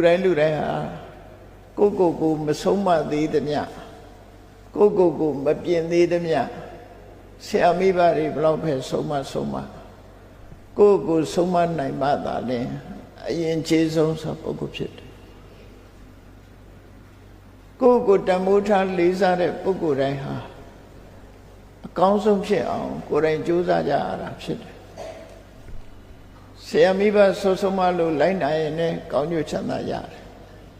လူတိုင်းလူတိုင်းဟာကိုယ့်ကိုယ်ကိုမဆုံးမသေးသမျှကိုယ့်ကိုယ်ကိုမပြင်သေးသမျှဆရာမိဘတွေဘလောက်ပဲဆုံးမဆုံးမကိုယ့်ကိုယ်ဆုံးမနိုင်မှသာလျှင်အရင်ခြေဆုံးသောပုဂ္ဂိုလ်ဖြစ်တယ်ကိုယ့်ကိုယ်တမိုးထားလေးစားတဲ့ပုဂ္ဂိုလ်တိုင်းဟာအကောင်းဆုံးဖြစ်အောင်ကိုယ်တိုင်ကြိုးစားကြရတာဖြစ်တယ် ဆရာမိဘဆိုဆုံးမလို့လိုက်နိုင်ရင်လည်းကောင်းကျိုးချမ်းသာရတယ်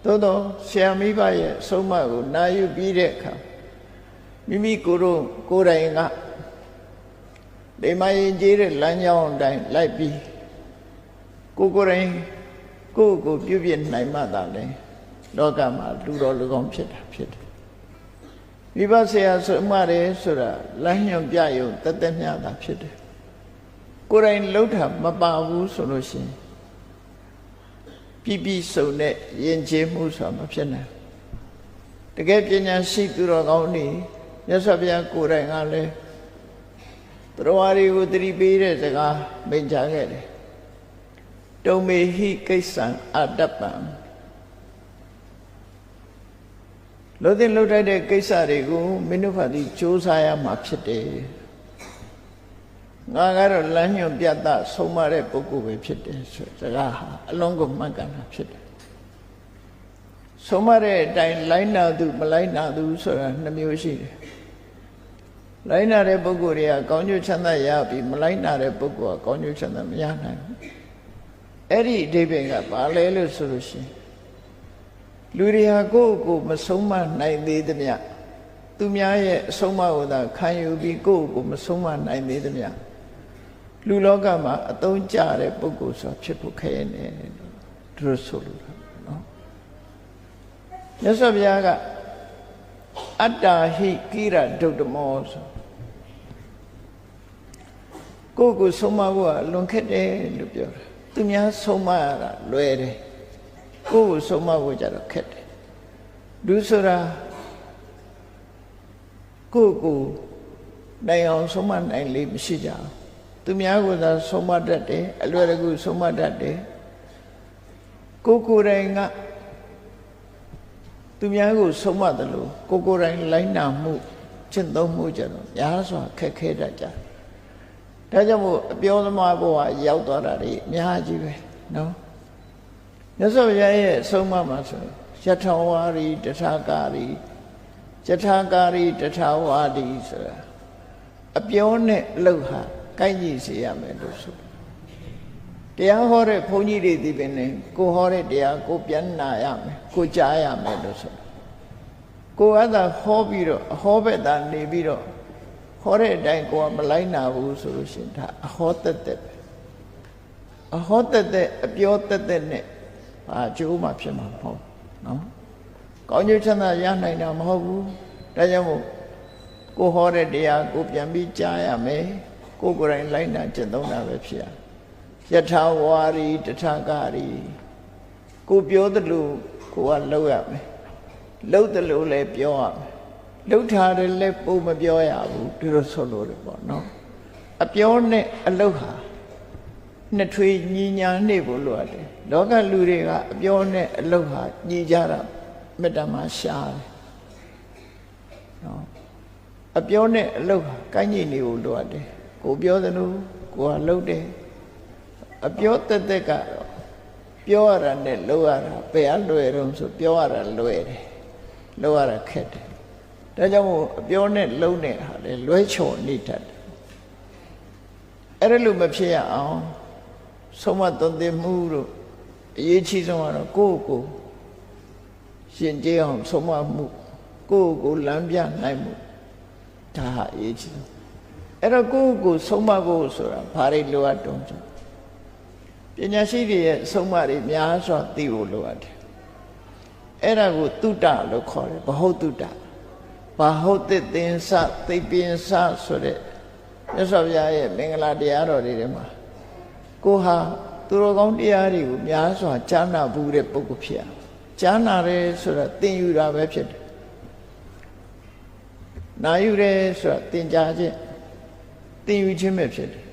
သို့တော့ဆရာမိဘရဲ့အဆုံးအမကိုနာယူပြီးတဲ့အခါမိမိကိုယ်တို့ကိုယ်တိုင်ကဒီမရင်ကြီးတဲ့လမ်းကြောင်းအတိုင်းလိုက်ပြီးကိုယ်ကိုယ်တိုင်ကိုယ့်ကိုပြုပြနိုင်မှသာလေလောကမှာလူတော်လူကောင်းဖြစ်တာဖြစ်တယ်မိဘဆရာဆိုမှတယ်ဆိုတာလမ်းညွန်ပြယုံတသက်မြတာဖြစ်တယ် ကိုယ်တိုင်လှုပ်တာမပါဘူးဆိုလို့ရှိရင်ပြပြစုံတဲ့ယဉ်ကျေးမှုဆိုတာမဖြစ်နိုင်တကယ်ပညာရှိသူတော်ကောင်းနေမြတ်စွာဘုရားကိုယ်တိုင်ကလည်းတရားဝါတွေကိုတတိပေးတဲ့စကားမိန့်ကြားခဲ့တယ်တုံမေဟိကိစ္စံအတ္တပံလို့တဲ့လှုပ်ထိုက်တဲ့ကိစ္စတွေကိုမင်းတို့ဖာသည်စ조사ရမှာဖြစ်တယ် ငါကတော့လမ်းညွန်ပြတ်သားဆုံးမတဲ့ပုဂ္ဂိုလ်ပဲဖြစ်တယ်ဆိုစကားဟာအလုံးကိုမှတ်ကန်တာဖြစ်တယ်ဆုံးမတဲ့အတိုင်းလိုင်းနာသူမလိုင်းနာသူဆိုတာနှမျိုးရှိတယ်လိုင်းနာတဲ့ပုဂ္ဂိုလ်တွေကကောင်းကျိုးချမ်းသာရပြီးမလိုင်းနာတဲ့ပုဂ္ဂိုလ်ကကောင်းကျိုးချမ်းသာမရနိုင်ဘူးအဲ့ဒီအဓိပ္ပာယ်ကဘာလဲလို့ဆိုလို့ရှိရင်လူတွေဟာကိုယ့်ကိုယ်မဆုံးမနိုင်သေးသမျှသူများရဲ့အဆုံးအမကိုသာခံယူပြီးကိုယ့်ကိုယ်မဆုံးမနိုင်သေးသမျှ လူလောကမှာအသုံးကျတဲ့ပုဂ္ဂိုလ်ဆိုဖြစ်ဖို့ခဲနေတယ်လို့သူတို့ဆိုလိုတာနော်မြတ်စွာဘုရားကအတ္တာဟိကိရဒုဒ္ဓမောဆိုကိုယ့်ကိုယ်ဆုံးမဖို့ကလွန်ခက်တယ်လို့ပြောတာသူများဆုံးမရတာလွယ်တယ်ကိုယ့်ကိုဆုံးမဖို့ကြတော့ခက်တယ်လူဆိုတာကိုယ့်ကိုနိုင်အောင်ဆုံးမနိုင်လေမရှိကြဘူး သူများကသာဆုံးမတတ်တယ်အလွယ်တကူဆုံးမတတ်တယ်ကိုကိုယ်တိုင်ကသူများကိုဆုံးမတယ်လို့ကိုကိုယ်တိုင်လိုင်းနာမှုကျင့်သုံးမှုကြတော့များစွာခက်ခဲတတ်ကြတယ်ဒါကြောင့်မို့အပြောသမားဘဝရောက်သွားတာတွေအများကြီးပဲနော်မြတ်စွာဘုရားရဲ့အဆုံးအမမှာဆိုယထာဝါရီတထာကာရီယထာကာရီတထာဝါဒီဆိုတာအပြောနဲ့အလုပ်ဟာ ကိုက်ညီစေရမယ်လို့ဆိုတရားဟောတဲ့ဘုန်းကြီးတွေဒီပင်နဲ့ကိုဟောတဲ့တရားကိုပြန်နာရမယ်ကိုကြားရမယ်လို့ဆိုကိုကသာဟောပြီးတော့အဟောဘက်သာနေပြီးတော့ဟောတဲ့အတိုင်းကိုကမလိုက်နာဘူးဆိုလို့ရှင်ဒါအဟောတက်တက်ပဲအဟောတက်တက်အပြောတက်တက်နဲ့ဘာကျိုးမှဖြစ်မှာမဟုတ်နော်ကောင်းကျိုးချမ်းသာရနိုင်တာမဟုတ်ဘူးဒါကြောင့်မို့ကိုဟောတဲ့တရားကိုပြန်ပြီးကြားရမယ် ကိုကိုယ်တိုင်လိုက်နာကျင့်သုံးတာပဲဖြစ်ရယထာဝါရီတထကာရီကိုပြောသလိုကိုကလှုပ်ရမယ်လှုပ်သလိုလည်းပြောရမယ်လှုပ်ထားတယ်လည်းပုံမပြောရဘူးဒီလိုဆိုလို့တယ်ပေါ့နော်အပြောနဲ့အလှုပ်ဟာနှစ်ထွေညီညာနေဖို့လိုရတယ်လောကလူတွေကအပြောနဲ့အလှုပ်ဟာညီကြတာမေတ္တာမှာရှားတယ်နော်အပြောနဲ့အလှုပ်ဟာကိုင်းညီနေဖို့လိုရတယ် ကိုပြောသလိုကိုကလှုပ်တယ်အပြောတက်တက်ကတော့ပြောရတာနဲ့လှုပ်ရတာဘယ်အလွယ်တော့ဆိုပြောရတာလွယ်တယ်လှုပ်ရတာခက်တယ်ဒါကြောင့်မို့အပြောနဲ့လှုပ်နေတာလေလွဲချော်နေတတ်တယ်အဲ့ဒါလို့မဖြစ်ရအောင်ဆုံးမသွန်သင်မှုတို့အရေးကြီးဆုံးကတော့ကိုယ့်ကိုရှင်ကျေးအောင်ဆုံးမမှုကိုယ့်ကိုလမ်းပြနိုင်မှုဒါဟာအရေးကြီးဆုံး အဲ့တော့ကိုယ့်ကိုဆုံးမဖို့ဆိုတာဘာတွေလိုအပ်တုံးဆိုပညာရှိတွေရဲ့ဆုံးမတွေများစွာသိဖို့လိုအပ်တယ်အဲ့ဒါကိုတုတ္တလို့ခေါ်တယ်ဘဟုတ်တုတ္တဘာဟုတ်တဲ့သင်္စသိပင်္စဆိုတဲ့မြတ်စွာဘုရားရဲ့မင်္ဂလာတရားတော်တွေထဲမှာကိုဟာသူတော်ကောင်းတရားတွေကိုများစွာကြားနာဘူးတဲ့ပုဂ္ဂိုလ်ဖြစ်ရကြားနာတယ်ဆိုတာသင်ယူတာပဲဖြစ်တယ်နာယူတယ်ဆိုတာသင်ကြားခြင်းသ င်ယူခြင်းပဲဖြစ်တယ်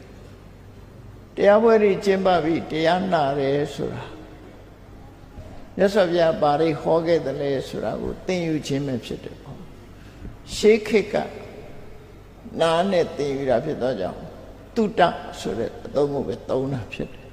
တရားပွဲတွေကျင်းပပြီးတရားနာတယ်ဆိုတာမြတ်စွာဘုရားပါရိဟောခဲ့တယ်လေဆိုတာကိုသင်ယူခြင်းပဲဖြစ်တယ်ပေါ့ရှေးခေတ်ကနားနဲ့သင်ယူတာဖြစ်သောကြောင့်တုတ္တဆိုတဲ့အသုံးကိုပဲသုံးတာဖြစ်တယ်